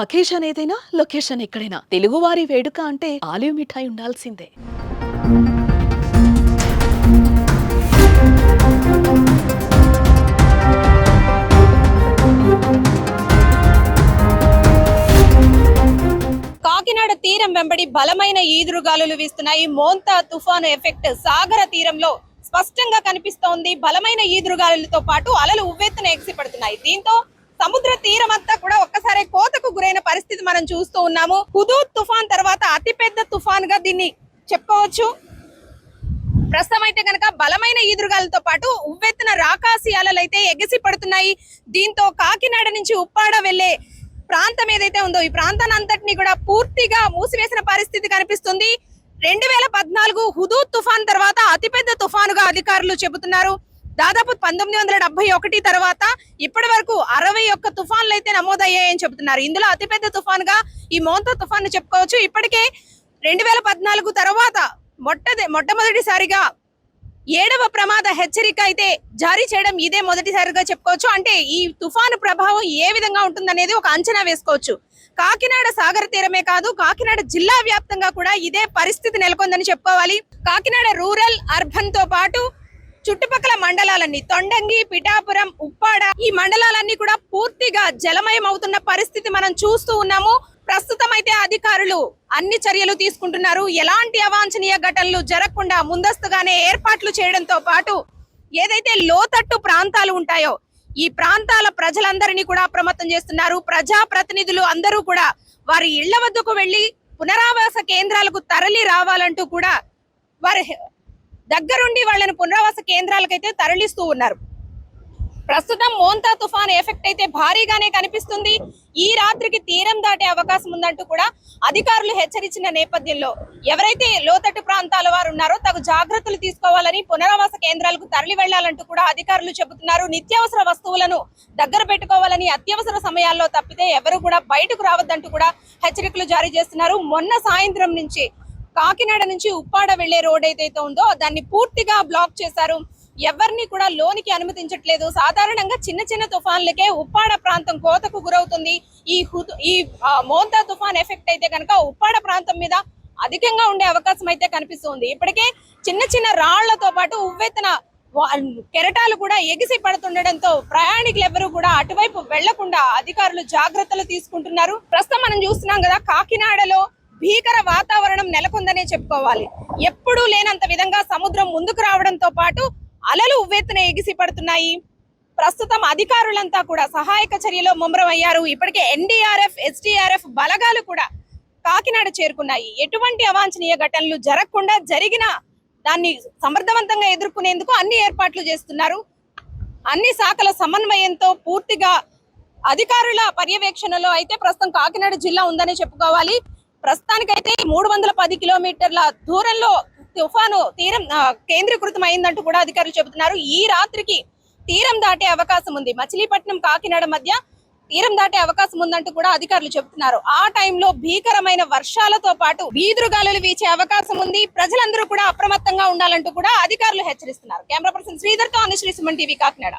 Occasion ఏదైనా location ఎక్కడైనా. తెలుగువారి వేడుక అంటే ఆలివ్ మిఠాయి ఉండాల్సిందే. కాకినాడ తీరం వెంబడి బలమైన ఈదురుగాలులు వీస్తున్నాయి. మోంతా తుఫాను ఎఫెక్ట్ సాగర తీరంలో స్పష్టంగా కనిపిస్తోంది. బలమైన ఈదురుగాలులతో పాటు అలలు ఉవ్వెత్తున ఎగిసిపడుతున్నాయి. దీంతో సముద్ర తీరం అంతా కూడా ఒక్కసారి కోతకు గురైన పరిస్థితి మనం చూస్తూ ఉన్నాము. హుదూద్ తుఫాన్ తర్వాత అతిపెద్ద తుఫాన్గా దీన్ని చెప్పుకోవచ్చు. ప్రస్తుతం అయితే కనుక బలమైన ఈదురుగాలతో పాటు ఉవ్వెత్తున రాకాసి అలలు అయితే ఎగసి పడుతున్నాయి. దీంతో కాకినాడ నుంచి ఉప్పాడ వెళ్ళే ప్రాంతం ఏదైతే ఉందో ఈ ప్రాంతాన్ని అంతటిని కూడా పూర్తిగా మూసివేసిన పరిస్థితి కనిపిస్తుంది. రెండు వేల పద్నాలుగు హుదూద్ తుఫాన్ తర్వాత అతిపెద్ద తుఫానుగా అధికారులు చెబుతున్నారు. దాదాపు పంతొమ్మిది వందల డెబ్బై ఒకటి తర్వాత ఇప్పటి వరకు అరవై ఒక్క తుఫాన్లు అయితే నమోదయ్యాయని చెబుతున్నారు. ఇందులో అతిపెద్ద తుఫాన్గా ఈ మోంతా తుఫాన్ చెప్పుకోవచ్చు. ఇప్పటికే రెండు వేల పద్నాలుగు తర్వాత మొట్టది మొట్టమొదటిసారిగా ఏడవ ప్రమాద హెచ్చరిక అయితే జారీ చేయడం ఇదే మొదటిసారిగా చెప్పుకోవచ్చు. అంటే ఈ తుఫాను ప్రభావం ఏ విధంగా ఉంటుందనేది ఒక అంచనా వేసుకోవచ్చు. కాకినాడ సాగర తీరమే కాదు కాకినాడ జిల్లా వ్యాప్తంగా కూడా ఇదే పరిస్థితి నెలకొందని చెప్పుకోవాలి. కాకినాడ రూరల్ అర్బన్తో పాటు చుట్టుపక్కల మండలాలన్నీ తొండంగి పిఠాపురం ఉప్పాడ ఈ మండలాలన్నీ కూడా పూర్తిగా జలమయం అవుతున్న పరిస్థితి మనం చూస్తూ ఉన్నాము. ప్రస్తుతం అయితే అధికారులు అన్ని చర్యలు తీసుకుంటున్నారు. ఎలాంటి అవాంఛనీయ ఘటనలు జరగకుండా ముందస్తుగానే ఏర్పాట్లు చేయడంతో పాటు ఏదైతే లోతట్టు ప్రాంతాలు ఉంటాయో ఈ ప్రాంతాల ప్రజలందరినీ కూడా అప్రమత్తం చేస్తున్నారు. ప్రజా ప్రతినిధులు అందరూ కూడా వారి ఇళ్ళ వద్దకు వెళ్ళి పునరావాస కేంద్రాలకు తరలి రావాలంటూ కూడా వారి దగ్గరుండి వాళ్ళని పునరావాస కేంద్రాలకైతే తరలిస్తూ ఉన్నారు. ప్రస్తుతం మోంతా తుఫాన్ ఎఫెక్ట్ అయితే భారీగానే కనిపిస్తుంది. ఈ రాత్రికి తీరం దాటే అవకాశం ఉందంటూ కూడా అధికారులు హెచ్చరించిన నేపథ్యంలో ఎవరైతే లోతట్టు ప్రాంతాల వారు ఉన్నారో తగు జాగ్రత్తలు తీసుకోవాలని పునరావాస కేంద్రాలకు తరలి వెళ్ళాలంటూ కూడా అధికారులు చెబుతున్నారు. నిత్యావసర వస్తువులను దగ్గర పెట్టుకోవాలని అత్యవసర సమయాల్లో తప్పితే ఎవరు కూడా బయటకు రావద్దంటూ కూడా హెచ్చరికలు జారీ చేస్తున్నారు. మొన్న సాయంత్రం నుంచి కాకినాడ నుంచి ఉప్పాడ వెళ్ళే రోడ్ ఏదైతే ఉందో దాన్ని పూర్తిగా బ్లాక్ చేశారు. ఎవరిని కూడా లోనికి అనుమతించట్లేదు. సాధారణంగా చిన్న చిన్న తుఫాన్లకే ఉప్పాడ ప్రాంతం కోతకు గురవుతుంది. ఈ ఈ మోంతా తుఫాన్ ఎఫెక్ట్ అయితే కనుక ఉప్పాడ ప్రాంతం మీద అధికంగా ఉండే అవకాశం అయితే కనిపిస్తుంది. ఇప్పటికే చిన్న చిన్న రాళ్ళతో పాటు ఉవ్వెత్తిన కెరటాలు కూడా ఎగిసి పడుతుండడంతో ప్రయాణికులు ఎవరు కూడా అటువైపు వెళ్ళకుండా అధికారులు జాగ్రత్తలు తీసుకుంటున్నారు. ప్రస్తుతం మనం చూస్తున్నాం కదా కాకినాడలో భీకర వాతావరణం నెలకొందనే చెప్పుకోవాలి. ఎప్పుడూ లేనంత విధంగా సముద్రం ముందుకు రావడంతో పాటు అలలు ఉవ్వెత్తున ఎగిసి పడుతున్నాయి. ప్రస్తుతం అధికారులంతా కూడా సహాయక చర్యలో ముమ్మరమయ్యారు. ఇప్పటికే ఎన్డీఆర్ఎఫ్ ఎస్డీఆర్ఎఫ్ బలగాలు కూడా కాకినాడ చేరుకున్నాయి. ఎటువంటి అవాంఛనీయ ఘటనలు జరగకుండా జరిగిన దాన్ని సమర్థవంతంగా ఎదుర్కొనేందుకు అన్ని ఏర్పాట్లు చేస్తున్నారు. అన్ని శాఖల సమన్వయంతో పూర్తిగా అధికారుల పర్యవేక్షణలో అయితే ప్రస్తుతం కాకినాడ జిల్లా ఉందని చెప్పుకోవాలి. ప్రస్తుతానికైతే మూడు వందల పది కిలోమీటర్ల దూరంలో తుఫాను తీరం కేంద్రీకృతం అయిందంటూ కూడా అధికారులు చెబుతున్నారు. ఈ రాత్రికి తీరం దాటే అవకాశం ఉంది. మచిలీపట్నం కాకినాడ మధ్య తీరం దాటే అవకాశం ఉందంటూ కూడా అధికారులు చెబుతున్నారు. ఆ టైంలో భీకరమైన వర్షాలతో పాటు వీధురుగాలులు వీచే అవకాశం ఉంది. ప్రజలందరూ కూడా అప్రమత్తంగా ఉండాలంటూ కూడా అధికారులు హెచ్చరిస్తున్నారు. కెమెరా పర్సన్ శ్రీధర్తో అనుశ్రీ సుమన్ టీవీ కాకినాడ.